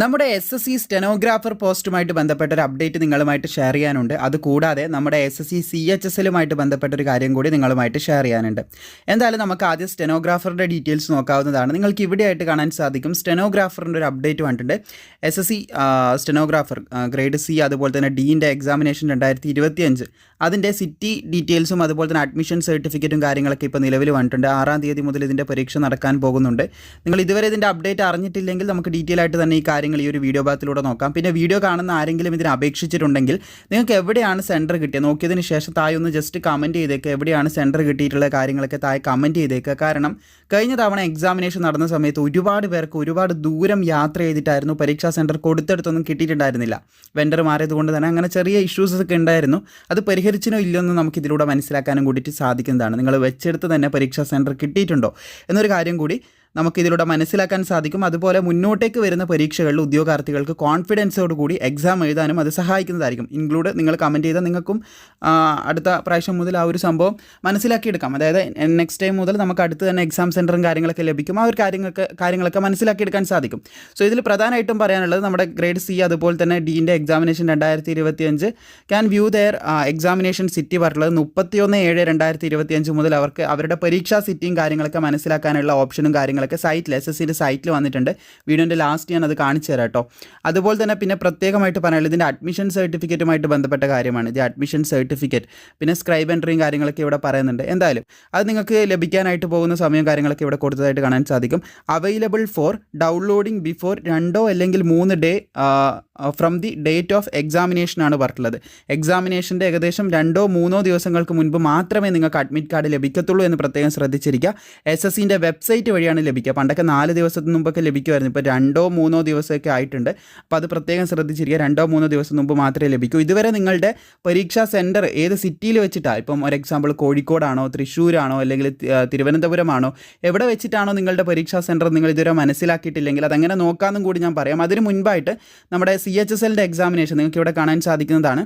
നമ്മുടെ S S C stenographer പോസ്റ്റുമായിട്ട് ബന്ധപ്പെട്ട ഒരു അപ്ഡേറ്റ് നിങ്ങളുമായിട്ട് ഷെയർ ചെയ്യാനുണ്ട്. അതുകൂടാതെ നമ്മുടെ S S C C H S എല്ലുമായിട്ട് ബന്ധപ്പെട്ട ഒരു കാര്യം കൂടി നിങ്ങളുമായിട്ട് ഷെയർ ചെയ്യാനുണ്ട്. എന്തായാലും നമുക്ക് ആദ്യം സ്റ്റെനോഗ്രാഫറുടെ ഡീറ്റെയിൽസ് നോക്കാവുന്നതാണ്. നിങ്ങൾക്ക് ഇവിടെയായിട്ട് കാണാൻ സാധിക്കും. സ്റ്റെനോഗ്രാഫറിന്റെ ഒരു അപ്ഡേറ്റ് വന്നിട്ടുണ്ട്. S S C stenographer grade C അതുപോലെ തന്നെ ഡീന്റെ എക്സാമിനേഷൻ രണ്ടായിരത്തി ഇരുപത്തി അഞ്ച് അതിന്റെ സിറ്റി ഡീറ്റെയിൽസും അതുപോലെ തന്നെ അഡ്മിഷൻ സർട്ടിഫിക്കറ്റും കാര്യങ്ങളൊക്കെ ഇപ്പോൾ നിലവിൽ വന്നിട്ടുണ്ട്. ആറാം തീയതി മുതൽ ഇതിന്റെ പരീക്ഷ നടക്കാൻ പോകുന്നുണ്ട്. നിങ്ങൾ ഇതുവരെ ഇതിന്റെ അപ്ഡേറ്റ് അറിഞ്ഞിട്ടില്ലെങ്കിൽ നമുക്ക് ഡീറ്റെയിൽ ആയിട്ട് തന്നെ ഈ കാര്യങ്ങൾ ഈ ഒരു വീഡിയോ ഭാഗത്തിലൂടെ നോക്കാം. പിന്നെ വീഡിയോ കാണുന്ന ആരെങ്കിലും ഇതിന് അപേക്ഷിച്ചിട്ടുണ്ടെങ്കിൽ നിങ്ങൾക്ക് എവിടെയാണ് സെന്റർ കിട്ടിയത്? നോക്കിയതിന് ശേഷം താഴെ ഒന്ന് ജസ്റ്റ് കമന്റ് ചെയ്തേക്കുക എവിടെയാണ് സെന്റർ കിട്ടിയിട്ടുള്ള കാര്യങ്ങളൊക്കെ താഴെ കമന്റ് ചെയ്തേക്കുക കാരണം കഴിഞ്ഞ തവണ എക്സാമിനേഷൻ നടന്ന സമയത്ത് ഒരുപാട് പേർക്ക് ഒരുപാട് ദൂരം യാത്ര ചെയ്തിട്ടായിരുന്നു പരീക്ഷാ സെന്റർ കൊടുത്തെടുത്തൊന്നും കിട്ടിയിട്ടുണ്ടായിരുന്നില്ല. വെണ്ടർ മാറിയത് കൊണ്ട് തന്നെ അങ്ങനെ ചെറിയ ഇഷ്യൂസ് ഒക്കെ ഉണ്ടായിരുന്നു. അത് പരിഹരിച്ചിനോ ഇല്ലയോ എന്ന് നമുക്ക് ഇതിലൂടെ മനസ്സിലാക്കാനും കൂടിയിട്ട് സാധിക്കുന്നതാണ്. നിങ്ങൾ വെച്ചെടുത്ത് തന്നെ പരീക്ഷാ സെന്റർ കിട്ടിയിട്ടുണ്ടോ? എന്നൊരു കാര്യം കൂടി നമുക്കിതിലൂടെ മനസ്സിലാക്കാൻ സാധിക്കും. അതുപോലെ മുന്നോട്ടേക്ക് വരുന്ന പരീക്ഷകളിൽ ഉദ്യോഗാർത്ഥികൾക്ക് കോൺഫിഡൻസോട് കൂടി എക്സാം എഴുതാനും അത് സഹായിക്കുന്നതായിരിക്കും. ഇൻക്ലൂഡ് നിങ്ങൾ കമന്റ് ചെയ്താൽ നിങ്ങൾക്കും അടുത്ത പ്രാവശ്യം മുതൽ ആ ഒരു സംഭവം മനസ്സിലാക്കിയെടുക്കാം. അതായത് നെക്സ്റ്റ് ടൈം മുതൽ നമുക്ക് അടുത്ത് തന്നെ എക്സാം സെന്ററും കാര്യങ്ങളൊക്കെ ലഭിക്കും. ആ ഒരു കാര്യങ്ങൾക്ക് കാര്യങ്ങളൊക്കെ മനസ്സിലാക്കിയെടുക്കാൻ സാധിക്കും. സോ ഇതിൽ പ്രധാനമായിട്ടും പറയാനുള്ളത് നമ്മുടെ ഗ്രേഡ് സി അതുപോലെ തന്നെ ഡീന്റെ എക്സാമിനേഷൻ രണ്ടായിരത്തി ഇരുപത്തി അഞ്ച് can view their examination city പറഞ്ഞിട്ടുള്ളത് മുപ്പത്തിയൊന്ന് ഏഴ് രണ്ടായിരത്തി ഇരുപത്തി അഞ്ച് മുതൽ അവർക്ക് അവരുടെ പരീക്ഷാ സിറ്റിയും കാര്യങ്ങളൊക്കെ മനസ്സിലാക്കാനുള്ള ഓപ്ഷനും കാര്യങ്ങളൊക്കെ സൈറ്റിൽ എസ് എസ് സിന്റെ സൈറ്റിൽ വന്നിട്ടുണ്ട്. വീഡിയോന്റെ ലാസ്റ്റ് ഞാൻ അത് കാണിച്ചു തരാം കേട്ടോ അതുപോലെ തന്നെ പിന്നെ പ്രത്യേകമായിട്ട് പറയാനുള്ളത് ഇതിന്റെ അഡ്മിഷൻ സർട്ടിഫിക്കറ്റുമായിട്ട് ബന്ധപ്പെട്ട കാര്യമാണ്. ഇത് അഡ്മിഷൻ സർട്ടിഫിക്കറ്റ് പിന്നെ സ്ക്രൈബ് എൻട്രിയും കാര്യങ്ങളൊക്കെ ഇവിടെ പറയുന്നുണ്ട്. എന്തായാലും അത് നിങ്ങൾക്ക് ലഭിക്കാനായിട്ട് പോകുന്ന സമയം കാര്യങ്ങളൊക്കെ ഇവിടെ കൊടുത്തതായിട്ട് കാണാൻ സാധിക്കും. അവൈലബിൾ ഫോർ ഡൗൺലോഡിംഗ് ബിഫോർ രണ്ടോ അല്ലെങ്കിൽ മൂന്ന് day from the date of എക്സാമിനേഷനാണ് പറഞ്ഞിട്ടുള്ളത്. എക്സാമിനേഷന്റെ ഏകദേശം രണ്ടോ മൂന്നോ ദിവസങ്ങൾക്ക് മുൻപ് മാത്രമേ നിങ്ങൾക്ക് അഡ്മിറ്റ് കാർഡ് ലഭിക്കത്തുള്ളൂ എന്ന് പ്രത്യേകം ശ്രദ്ധിച്ചിരിക്കുക. എസ് എസ് സിന്റെ വെബ്സൈറ്റ് വഴിയാണ് ലഭിക്കുക. പണ്ടൊക്കെ നാല് ദിവസത്തിന് മുമ്പൊക്കെ ലഭിക്കുമായിരുന്നു. ഇപ്പോൾ രണ്ടോ മൂന്നോ ദിവസമൊക്കെ ആയിട്ടുണ്ട്. അപ്പോൾ അത് പ്രത്യേകം ശ്രദ്ധിച്ചിരിക്കുക. രണ്ടോ മൂന്നോ ദിവസം മുമ്പ് മാത്രമേ ലഭിക്കൂ. ഇതുവരെ നിങ്ങളുടെ പരീക്ഷാ സെന്റർ ഏത് സിറ്റിയിൽ വെച്ചിട്ടാണ് ഇപ്പം ഒരു എക്സാമ്പിൾ കോഴിക്കോടാണോ തൃശ്ശൂരാണോ അല്ലെങ്കിൽ തിരുവനന്തപുരമാണോ? എവിടെ വെച്ചിട്ടാണോ നിങ്ങളുടെ പരീക്ഷാ സെന്റർ നിങ്ങൾ ഇതുവരെ മനസ്സിലാക്കിയിട്ടില്ലെങ്കിൽ അതങ്ങനെ നോക്കാമെന്നും കൂടി ഞാൻ പറയാം. അതിന് മുൻപായിട്ട് നമ്മുടെ സി എച്ച് എസ് എല്ലിന്റെ എക്സാമിനേഷൻ നിങ്ങൾക്ക് ഇവിടെ കാണാൻ സാധിക്കുന്നതാണ്.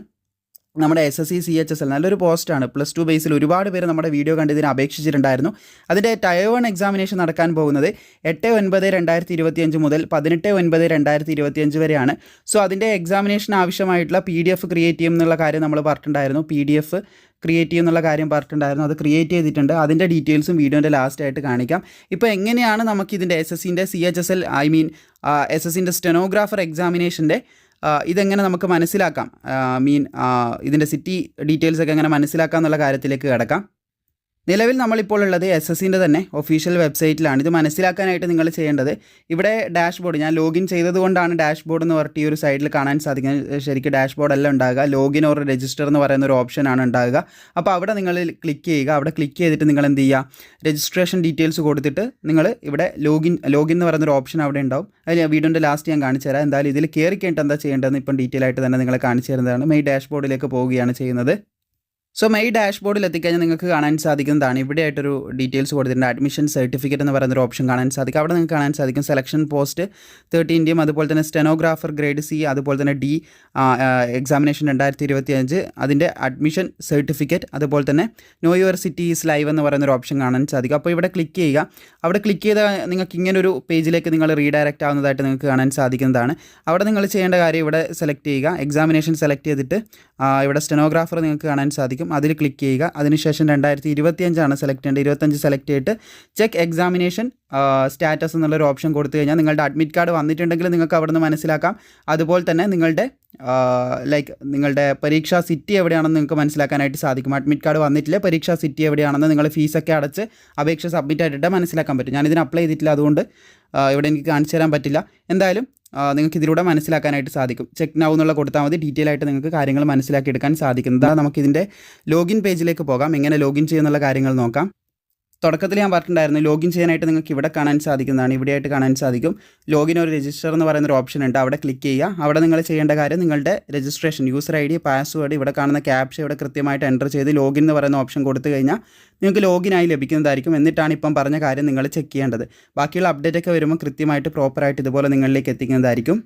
നമ്മുടെ S S C C H S L നല്ലൊരു പോസ്റ്റാണ് പ്ലസ് ടു ബേസിൽ ഒരുപാട് പേര് നമ്മുടെ വീഡിയോ കണ്ട് ഇതിന് അപേക്ഷിച്ചിട്ടുണ്ടായിരുന്നു. അതിന്റെ ടയർ വൺ എക്സാമിനേഷൻ നടക്കാൻ പോകുന്നത് എട്ട് ഒൻപത് രണ്ടായിരത്തി ഇരുപത്തിയഞ്ച് മുതൽ പതിനെട്ട് ഒൻപത് രണ്ടായിരത്തി ഇരുപത്തിയഞ്ച് വരെയാണ്. സോ അതിന്റെ എക്സാമിനേഷൻ ആവശ്യമായിട്ടുള്ള പി ഡി എഫ് ക്രിയേറ്റ് ചെയ്യും എന്നുള്ള കാര്യം നമ്മൾ പറഞ്ഞിട്ടുണ്ടായിരുന്നു. പി ഡി എഫ് ക്രിയേറ്റ് ചെയ്യും എന്നുള്ള കാര്യം പറഞ്ഞിട്ടുണ്ടായിരുന്നു. അത് ക്രിയേറ്റ് ചെയ്തിട്ടുണ്ട്. അതിന്റെ ഡീറ്റെയിൽസും വീഡിയോന്റെ ലാസ്റ്റ് ആയിട്ട് കാണിക്കാം. ഇപ്പോൾ എങ്ങനെയാണ് നമുക്ക് ഇതിന്റെ എസ് എസ് സിന്റെ C H S L I mean S S സിന്റെ സ്റ്റെനോഗ്രാഫർ എക്സാമിനേഷന്റെ ഇതെങ്ങനെ നമുക്ക് മനസ്സിലാക്കാം? മീൻ ഇതിന്റെ സിറ്റി ഡീറ്റെയിൽസ് ഒക്കെ എങ്ങനെ മനസ്സിലാക്കാം എന്നുള്ള കാര്യത്തിലേക്ക് കിടക്കാം. നിലവിൽ നമ്മളിപ്പോൾ ഉള്ളത് എസ് എസ് സിന്റെ തന്നെ ഒഫീഷ്യൽ വെബ്സൈറ്റിലാണ് ഇത് മനസ്സിലാക്കാനായിട്ട് നിങ്ങൾ ചെയ്യേണ്ടത് ഇവിടെ ഡാഷ്ബോർഡ് ഞാൻ ലോഗിൻ ചെയ്തതുകൊണ്ടാണ് ഡാഷ്ബോർഡ് എന്ന് പറഞ്ഞിട്ട് ഈ ഒരു സൈഡിൽ കാണാൻ സാധിക്കുന്നത്. ശരിക്കും ഡാഷ്ബോർഡ് അല്ല ഉണ്ടാകുക. ലോഗിൻ ഓർ രജിസ്റ്റർ എന്ന് പറയുന്ന ഒരു ഓപ്ഷനാണ് ഉണ്ടാകുക. അപ്പോൾ അവിടെ നിങ്ങൾ ക്ലിക്ക് ചെയ്യുക. അവിടെ ക്ലിക്ക് ചെയ്തിട്ട് നിങ്ങൾ എന്ത് ചെയ്യുക? രജിസ്ട്രേഷൻ ഡീറ്റെയിൽസ് കൊടുത്തിട്ട് നിങ്ങൾ ഇവിടെ ലോഗിൻ ലോഗിൻ എന്ന് പറയുന്ന ഒരു ഓപ്ഷൻ അവിടെ ഉണ്ടാവും. അതിൽ വീഡിയോന്റെ ലാസ്റ്റ് ഞാൻ കാണിച്ചു തരാം. എന്തായാലും ഇതിൽ കയറി കഴിഞ്ഞിട്ട് എന്താ ചെയ്യേണ്ടതെന്ന് ഇപ്പം ഡീറ്റെയിൽ ആയിട്ട് തന്നെ നിങ്ങളെ കാണിച്ചു തരുന്നതാണ്. മെയ് ഡാഷ്ബോർഡിലേക്ക് പോവുകയാണ് ചെയ്യുന്നത്. സോ മെയ് ഡാഷ്ബോർഡിൽ എത്തിക്കഴിഞ്ഞാൽ നിങ്ങൾക്ക് കാണാൻ സാധിക്കുന്നതാണ്. ഇവിടെ ആയിട്ടൊരു ഡീറ്റെയിൽസ് കൊടുത്തിട്ടുണ്ട്. അഡ്മിഷൻ സർട്ടിഫിക്കറ്റ് എന്ന് പറയുന്ന ഒരു ഓപ്ഷൻ കാണാൻ സാധിക്കും. അവിടെ നിങ്ങൾക്ക് കാണാൻ സാധിക്കും സെലക്ഷൻ പോസ്റ്റ് തേർട്ടീന്റെയും അതുപോലെ തന്നെ സ്റ്റെനോഗ്രാഫർ ഗ്രേഡ് സി അതുപോലെ തന്നെ ഡി എക്സാമിനേഷൻ രണ്ടായിരത്തി ഇരുപത്തി അഞ്ച് അതിന്റെ അഡ്മിഷൻ സർട്ടിഫിക്കറ്റ് അതുപോലെ തന്നെ know your city is live എന്ന് പറയുന്ന ഒരു ഓപ്ഷൻ കാണാൻ സാധിക്കും. അപ്പോൾ ഇവിടെ ക്ലിക്ക് ചെയ്യുക. അവിടെ ക്ലിക്ക് ചെയ്താൽ നിങ്ങൾക്ക് ഇങ്ങനൊരു പേജിലേക്ക് നിങ്ങൾ റീഡയറക്റ്റ് ആവുന്നതായിട്ട് നിങ്ങൾക്ക് കാണാൻ സാധിക്കുന്നതാണ്. അവിടെ നിങ്ങൾ ചെയ്യേണ്ട കാര്യം ഇവിടെ സെലക്ട് ചെയ്യുക. എക്സാമിനേഷൻ സെലക്ട് ചെയ്തിട്ട് ഇവിടെ സ്റ്റെനോഗ്രാഫർ നിങ്ങൾക്ക് കാണാൻ സാധിക്കും. അതിൽ ക്ലിക്ക് ചെയ്യുക. അതിനുശേഷം രണ്ടായിരത്തി ഇരുപത്തിയഞ്ചാണ് സെലക്ട് ചെയ്യേണ്ടത്. ഇരുപത്തഞ്ച് സെലക്ട് ചെയ്തിട്ട് ചെക്ക് എക്സാമിനേഷൻ സ്റ്റാറ്റസ് എന്നുള്ളൊരു ഓപ്ഷൻ കൊടുത്തു കഴിഞ്ഞാൽ നിങ്ങളുടെ അഡ്മിറ്റ് കാർഡ് വന്നിട്ടുണ്ടെങ്കിൽ നിങ്ങൾക്ക് അവിടെ നിന്ന് മനസ്സിലാക്കാം. അതുപോലെ തന്നെ നിങ്ങളുടെ ലൈക്ക് നിങ്ങളുടെ പരീക്ഷാ സിറ്റി എവിടെയാണെന്ന് നിങ്ങൾക്ക് മനസ്സിലാക്കാനായിട്ട് സാധിക്കും. അഡ്മിറ്റ് കാർഡ് വന്നിട്ടില്ല പരീക്ഷാ സിറ്റി എവിടെയാണെന്ന് നിങ്ങൾ ഫീസൊക്കെ അടച്ച് അപേക്ഷ സബ്മിറ്റ് ആയിട്ടിട്ട് മനസ്സിലാക്കാൻ പറ്റും. ഞാനിതിന് അപ്ലൈ ചെയ്തിട്ടില്ല. അതുകൊണ്ട് ഇവിടെ എനിക്ക് കാണിച്ചു തരാൻ പറ്റില്ല. എന്തായാലും നിങ്ങൾക്ക് ഇതിലൂടെ മനസ്സിലാക്കാനായിട്ട് സാധിക്കും. ചെക്ക് നൗ എന്നുള്ള കൊടുത്താൽ മതി. ഡീറ്റെയിൽ ആയിട്ട് നിങ്ങൾക്ക് കാര്യങ്ങൾ മനസ്സിലാക്കി മനസ്സിലാക്കിയെടുക്കാൻ സാധിക്കുന്നതാണ്. നമുക്കിതിന്റെ ലോഗിൻ പേജിലേക്ക് പോകാം. എങ്ങനെ ലോഗിൻ ചെയ്യുന്നുള്ള കാര്യങ്ങൾ നോക്കാം. തുടക്കത്തിൽ ഞാൻ പറഞ്ഞിട്ടുണ്ടായിരുന്നു ലോഗിൻ ചെയ്യാനായിട്ട് നിങ്ങൾക്ക് ഇവിടെ കാണാൻ സാധിക്കുന്നതാണ് ഇവിടെയായിട്ട് കാണാൻ സാധിക്കും. ലോഗിൻ ഒരു രജിസ്റ്റർ എന്ന് പറയുന്ന ഒരു ഓപ്ഷൻ ഉണ്ട് അവിടെ ക്ലിക്ക് ചെയ്യുക. അവിടെ നിങ്ങൾ ചെയ്യേണ്ട കാര്യം നിങ്ങളുടെ registration user I D password ഇവിടെ കാണുന്ന ക്യാപ്ഷ ഇവിടെ കൃത്യമായിട്ട് എന്റർ ചെയ്ത് ലോഗിൻ എന്ന് പറയുന്ന ഓപ്ഷൻ കൊടുത്തു കഴിഞ്ഞാൽ നിങ്ങൾക്ക് ലോഗിൻ ആയി ലഭിക്കുന്നതായിരിക്കും. എന്നിട്ടാണ് ഇപ്പം പറഞ്ഞ കാര്യം നിങ്ങൾ ചെക്ക് ചെയ്യേണ്ടത്. ബാക്കിയുള്ള അപ്ഡേറ്റ് ഒക്കെ വരുമ്പോൾ കൃത്യമായിട്ട് പ്രോപ്പറായിട്ട് ഇതുപോലെ നിങ്ങളിലേക്ക് എത്തിക്കുന്നതായിരിക്കും.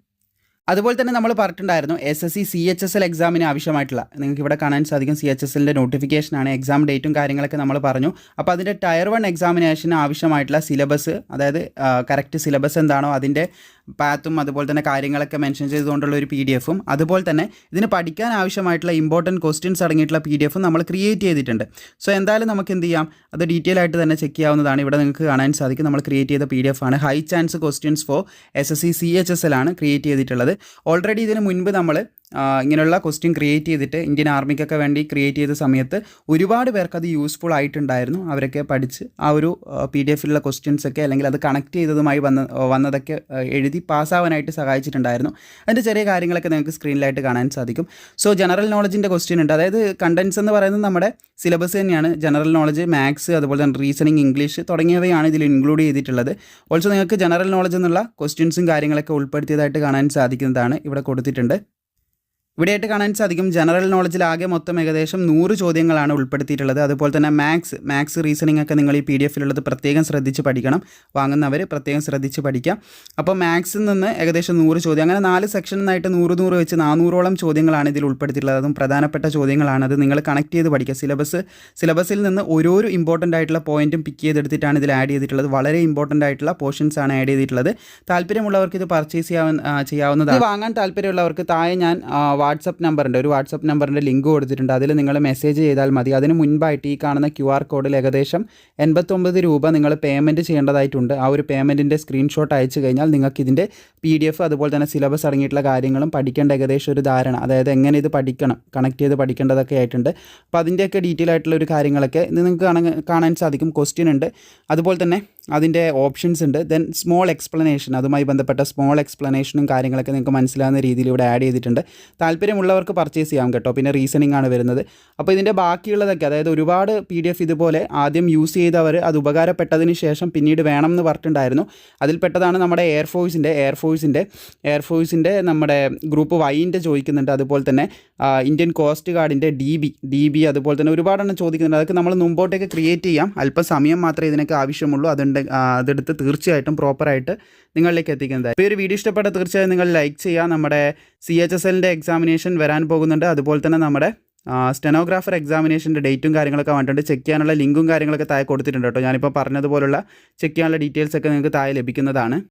അതുപോലെ തന്നെ നമ്മൾ പറഞ്ഞിട്ടുണ്ടായിരുന്നു S S C C H S L എക്സാമിന് ആവശ്യമായിട്ടുള്ള. നിങ്ങൾക്ക് ഇവിടെ കാണാൻ സാധിക്കും സി എച്ച് എസ് എല്ലിന്റെ നോട്ടിഫിക്കേഷനാണ് എക്സാം ഡേറ്റും കാര്യങ്ങളൊക്കെ നമ്മൾ പറഞ്ഞു. അപ്പോൾ അതിന്റെ ടയർ വൺ എക്സാമിനേഷന് ആവശ്യമായിട്ടുള്ള സിലബസ് അതായത് കറക്റ്റ് സിലബസ് എന്താണോ അതിന്റെ പാത്തും അതുപോലെ തന്നെ കാര്യങ്ങളൊക്കെ മെൻഷൻ ചെയ്തുകൊണ്ടുള്ള ഒരു പി ഡി എഫും അതുപോലെ തന്നെ ഇതിന് പഠിക്കാൻ ആവശ്യമായിട്ടുള്ള ഇമ്പോർട്ടന്റ് ക്വസ്റ്റ്യൻസ് അടങ്ങിയിട്ടുള്ള പി ഡി എഫും നമ്മൾ ക്രിയേറ്റ് ചെയ്തിട്ടുണ്ട്. സോ എന്തായാലും നമുക്ക് എന്ത് ചെയ്യാം? അത് ഡീറ്റെയിൽ ആയിട്ട് തന്നെ ചെക്ക് ചെയ്യാവുന്നതാണ്. ഇവിടെ നിങ്ങൾക്ക് കാണാൻ സാധിക്കും. നമ്മൾ ക്രിയേറ്റ് ചെയ്ത പി ഡി എഫ് ആണ്. High chance questions for S S C C H S L ആണ് ക്രിയേറ്റ് ചെയ്തിട്ടുള്ളത്. ഓൾറെഡി ഇതിന് മുൻപ് നമ്മൾ ഇങ്ങനെയുള്ള ക്വസ്റ്റ്യൻ ക്രിയേറ്റ് ചെയ്തിട്ട് ഇന്ത്യൻ ആർമിക്കൊക്കെ വേണ്ടി ക്രിയേറ്റ് ചെയ്ത സമയത്ത് ഒരുപാട് പേർക്ക് അത് യൂസ്ഫുൾ ആയിട്ടുണ്ടായിരുന്നു. അവരൊക്കെ പഠിച്ച് ആ ഒരു പി ഡി എഫിലുള്ള ക്വസ്റ്റ്യൻസ് ഒക്കെ അല്ലെങ്കിൽ അത് കണക്ട് ചെയ്തതുമായി വന്ന വന്നതൊക്കെ എഴുതി പാസ്സാവാനായിട്ട് സഹായിച്ചിട്ടുണ്ടായിരുന്നു. അതിന്റെ ചെറിയ കാര്യങ്ങളൊക്കെ നിങ്ങൾക്ക് സ്ക്രീനിലായിട്ട് കാണാൻ സാധിക്കും. സോ ജനറൽ നോളജിന്റെ ക്വസ്റ്റ്യൻ ഉണ്ട്. അതായത് കണ്ടൻസ് എന്ന് പറയുന്നത് നമ്മുടെ സിലബസ് തന്നെയാണ്. ജനറൽ നോളജ് മാത്സ് അതുപോലെ തന്നെ റീസണിങ് ഇംഗ്ലീഷ് തുടങ്ങിയവയാണ് ഇതിൽ ഇൻക്ലൂഡ് ചെയ്തിട്ടുള്ളത്. ഓൾസോ നിങ്ങൾക്ക് ജനറൽ നോളജ് എന്നുള്ള ക്വസ്റ്റ്യൻസും കാര്യങ്ങളൊക്കെ ഉൾപ്പെടുത്തിയതായിട്ട് കാണാൻ സാധിക്കുന്നതാണ് ഇവിടെ കൊടുത്തിട്ടുണ്ട്. ഇവിടെയായിട്ട് കാണാൻ സാധിക്കും. ജനറൽ നോളജിൽ ആകെ മൊത്തം ഏകദേശം നൂറ് ചോദ്യങ്ങളാണ് ഉൾപ്പെടുത്തിയിട്ടുള്ളത്. അതുപോലെ തന്നെ മാത്സ് മാത്സ് റീസണിംഗ് ഒക്കെ നിങ്ങൾ ഈ പി ഡി എഫിലുള്ളത് പ്രത്യേകം ശ്രദ്ധിച്ച് പഠിക്കണം. വാങ്ങുന്നവർ പ്രത്യേകം ശ്രദ്ധിച്ച് പഠിക്കാം. അപ്പോൾ മാത്സിൽ നിന്ന് ഏകദേശം നൂറ് ചോദ്യം അങ്ങനെ നാല് സെക്ഷനിലായിട്ട് നൂറ് നൂറ് വെച്ച് നാനൂറോളം ചോദ്യങ്ങളാണ് ഇതിൽ ഉൾപ്പെടുത്തിയിട്ടുള്ളത്. അതും പ്രധാനപ്പെട്ട ചോദ്യങ്ങളാണ്. അത് നിങ്ങൾ കണക്ട് ചെയ്ത് പഠിക്കുക. സിലബസ് സിലബസിൽ നിന്ന് ഓരോരോ ഇമ്പോർട്ടന്റ് ആയിട്ടുള്ള പോയിന്റും പിക്ക് ചെയ്തെടുത്തിട്ടാണ് ഇതിൽ ആഡ് ചെയ്തിട്ടുള്ളത്. വളരെ ഇമ്പോർട്ടന്റ് ആയിട്ടുള്ള പോർഷൻസ് ആണ് ആഡ് ചെയ്തിട്ടുള്ളത്. താല്പര്യമുള്ളവർക്ക് ഇത് പർച്ചേസ് ചെയ്യാവുന്ന ചെയ്യാവുന്നതാണ്. വാങ്ങാൻ താല്പര്യമുള്ളവർക്ക് താഴെ ഞാൻ വാട്സപ്പ് നമ്പറുണ്ട്. ഒരു വാട്സപ്പ് നമ്പറിന്റെ ലിങ്ക് കൊടുത്തിട്ടുണ്ട്. അതിൽ നിങ്ങൾ മെസ്സേജ് ചെയ്താൽ മതി. അതിന് മുൻപായിട്ട് ഈ കാണുന്ന ക്യു ആർ കോഡിൽ ഏകദേശം എൺപത്തൊമ്പത് രൂപ നിങ്ങൾ പേയ്മെന്റ് ചെയ്യേണ്ടതായിട്ടുണ്ട്. ആ ഒരു പേയ്മെന്റിന്റെ സ്ക്രീൻഷോട്ട് അയച്ചു കഴിഞ്ഞാൽ നിങ്ങൾക്ക് ഇതിന്റെ പി ഡി എഫ് അതുപോലെ തന്നെ സിലബസ് അടങ്ങിയിട്ടുള്ള കാര്യങ്ങളും പഠിക്കേണ്ട ഏകദേശം ഒരു ധാരണ. അതായത് എങ്ങനെ ഇത് പഠിക്കണം കണക്ട് ചെയ്ത് പഠിക്കേണ്ടതൊക്കെ ആയിട്ടുണ്ട്. അപ്പോൾ അതിന്റെയൊക്കെ ഡീറ്റെയിൽ ആയിട്ടുള്ള ഒരു കാര്യങ്ങളൊക്കെ നിങ്ങൾക്ക് കാണാൻ സാധിക്കും. ക്വസ്റ്റ്യൻ ഉണ്ട്. അതുപോലെ തന്നെ അതിന്റെ ഓപ്ഷൻസ് ഉണ്ട്. Then small explanation. അതുമായി ബന്ധപ്പെട്ട സ്മോൾ എക്സ്പ്ലനേഷനും കാര്യങ്ങളൊക്കെ നിങ്ങൾക്ക് മനസ്സിലാകുന്ന രീതിയിൽ ഇവിടെ ആഡ് ചെയ്തിട്ടുണ്ട്. താല്പര്യമുള്ളവർക്ക് പർച്ചേസ് ചെയ്യാം കേട്ടോ. പിന്നെ റീസണിംഗ് ആണ് വരുന്നത്. അപ്പോൾ ഇതിന്റെ ബാക്കിയുള്ളതൊക്കെ അതായത് ഒരുപാട് പി ഡി എഫ് ഇതുപോലെ ആദ്യം യൂസ് ചെയ്തവർ അത് ഉപകാരപ്പെട്ടതിന് ശേഷം പിന്നീട് വേണം എന്ന് പറഞ്ഞിട്ടുണ്ടായിരുന്നു. അതിൽപ്പെട്ടതാണ് നമ്മുടെ എയർഫോഴ്സിന്റെ എയർഫോഴ്സിന്റെ എയർഫോഴ്സിന്റെ നമ്മുടെ ഗ്രൂപ്പ് വൈന്റെ ചോദിക്കുന്നുണ്ട്. അതുപോലെ തന്നെ ഇന്ത്യൻ കോസ്റ്റ് ഗാർഡിന്റെ ഡി ബി ഡി ബി അതുപോലെ തന്നെ ഒരുപാടെണ്ണം ചോദിക്കുന്നുണ്ട്. അതൊക്കെ നമ്മൾ മുമ്പോട്ടേക്ക് ക്രിയേറ്റ് ചെയ്യാം. അല്പം സമയം മാത്രമേ ഇതിനൊക്കെ ആവശ്യമുള്ളൂ. അതുണ്ട് അതെടുത്ത് തീർച്ചയായിട്ടും പ്രോപ്പറായിട്ട് നിങ്ങളിലേക്ക് എത്തിക്കുന്നതായി ഇപ്പോൾ ഒരു വീഡിയോ ഇഷ്ടപ്പെട്ട തീർച്ചയായും നിങ്ങൾ ലൈക്ക് ചെയ്യുക. നമ്മുടെ സി എച്ച് എസ് എല്ലിന്റെ എക്സാമിനേഷൻ വരാൻ പോകുന്നുണ്ട്. അതുപോലെ തന്നെ നമ്മുടെ സ്റ്റെനോഗ്രാഫർ എക്സാമിനേഷന്റെ ഡേറ്റും കാര്യങ്ങളൊക്കെ വന്നിട്ടുണ്ട്. ചെക്ക് ചെയ്യാനുള്ള ലിങ്കും കാര്യങ്ങളൊക്കെ താഴെ കൊടുത്തിട്ടുണ്ട് കേട്ടോ. ഞാനിപ്പോൾ പറഞ്ഞതുപോലുള്ള ചെക്ക് ചെയ്യാനുള്ള ഡീറ്റെയിൽസ് ഒക്കെ നിങ്ങൾക്ക് താഴെ ലഭിക്കുന്നതാണ്.